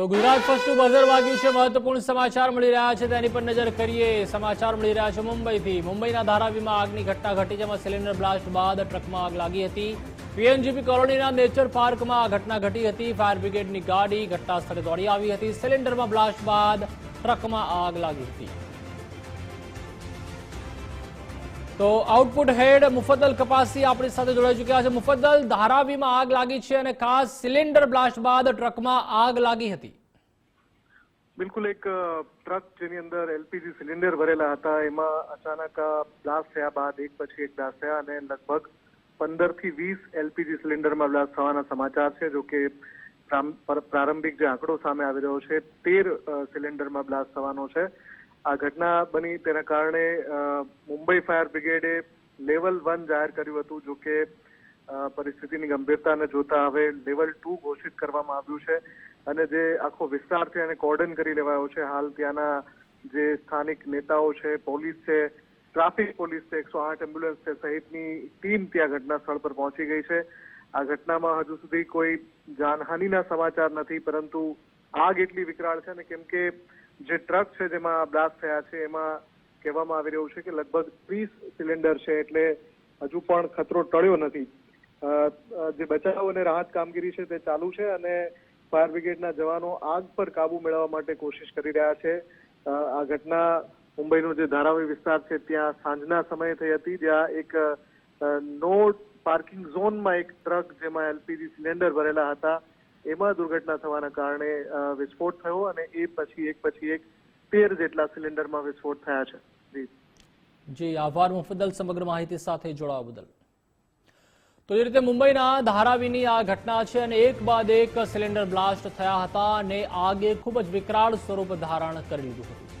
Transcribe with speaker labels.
Speaker 1: તો ગુજરાત ફર્સ્ટનું બઝર વાગ્યું છે, મહત્વપૂર્ણ સમાચાર મળી રહ્યા છે. તેની પર નજર કરીએ, સમાચાર મળી રહ્યા છે મુંબઈથી. મુંબઈના ધારાવીમાં આગની ઘટના ઘટી જેમાં સિલિન્ડર બ્લાસ્ટ બાદ ટ્રકમાં આગ લાગી હતી. પીએનજીપી કોલોનીના નેચર પાર્કમાં આ ઘટના ઘટી હતી. ફાયર બ્રિગેડની ગાડી ઘટના સ્થળે દોડી આવી હતી. સિલિન્ડરમાં બ્લાસ્ટ બાદ ટ્રકમાં આગ લાગી હતી. તો આઉટપુટ હેડ મુફદ્દલ કપાસી આપણી સાથે જોડાઈ ચૂક્યા છે. મુફદ્દલ, ધારાવીમાં આગ લાગી છે અને ખાસ સિલિન્ડર બ્લાસ્ટ બાદ ટ્રકમાં આગ લાગી હતી.
Speaker 2: બિલકુલ એક ટ્રક જેની અંદર એલપીજી સિલિન્ડર ભરેલા હતા. એમાં અચાનક બ્લાસ્ટ થયા બાદ એક પછી એક બ્લાસ્ટ થયા અને લગભગ પંદરથી વીસ એલપીજી સિલિન્ડરમાં બ્લાસ્ટ થવાના સમાચાર છે, જો કે પ્રારંભિક જે આંકડો સામે આવી રહ્યો છે, તેર સિલિન્ડરમાં બ્લાસ્ટ થવાનો છે. આ ઘટના બની તેના કારણે મુંબઈ ફાયર બ્રિગેડે લેવલ વન જાહેર કર્યું હતું, જો કે પરિસ્થિતિની ગંભીરતાને જોતા હવે લેવલ ટુ ઘોષિત કરવામાં આવ્યું છે. અને જે આખો વિસ્તાર છે એને કોર્ડન કરી લેવાયો છે. હાલ ત્યાંના જે સ્થાનિક નેતાઓ છે, પોલીસ છે, ટ્રાફિક પોલીસ છે, એકસો આઠ એમ્બ્યુલન્સ છે, સહિતની ટીમ ત્યાં ઘટના સ્થળ પર પહોંચી ગઈ છે. આ ઘટનામાં હજુ સુધી કોઈ જાનહાનિના સમાચાર નથી, પરંતુ આગ એટલી વિકરાળ છે ને કેમ કે જે ટ્રક છે જેમાં બ્લાસ્ટ થયા છે, એમાં કહેવામાં આવી રહ્યું છે કે લગભગ ત્રીસ સિલિન્ડર છે એટલે હજુ પણ ખતરો ટળ્યો નથી. જે બચાવ અને રાહત કામગીરી છે તે ચાલુ છે અને ફાયર બ્રિગેડના જવાનો આગ પર કાબુ મેળવવા માટે કોશિશ કરી રહ્યા છે. આ ઘટના મુંબઈનો જે ધારાવી વિસ્તાર છે ત્યાં સાંજના સમયે થઈ હતી, જ્યાં એક નો પાર્કિંગ ઝોનમાં એક ટ્રક જેમાં એલપીજી સિલિન્ડર ભરેલા હતા. એમાં દુર્ઘટના થવાના કારણે વિસ્ફોટ થયો અને એ પછી એક પછી એક તેર જેટલા સિલિન્ડરમાં વિસ્ફોટ થયા છે. જી.
Speaker 1: જી, આભાર મુફદ્દલ સમગ્ર માહિતી સાથે જોડાવા બદલ. તો એ રીતે મુંબઈના ધારાવીની આ ઘટના છે અને એક બાદ એક સિલિન્ડર બ્લાસ્ટ થયા હતા અને આગે ખૂબ જ વિકરાળ સ્વરૂપ ધારણ કરી લીધું હતું.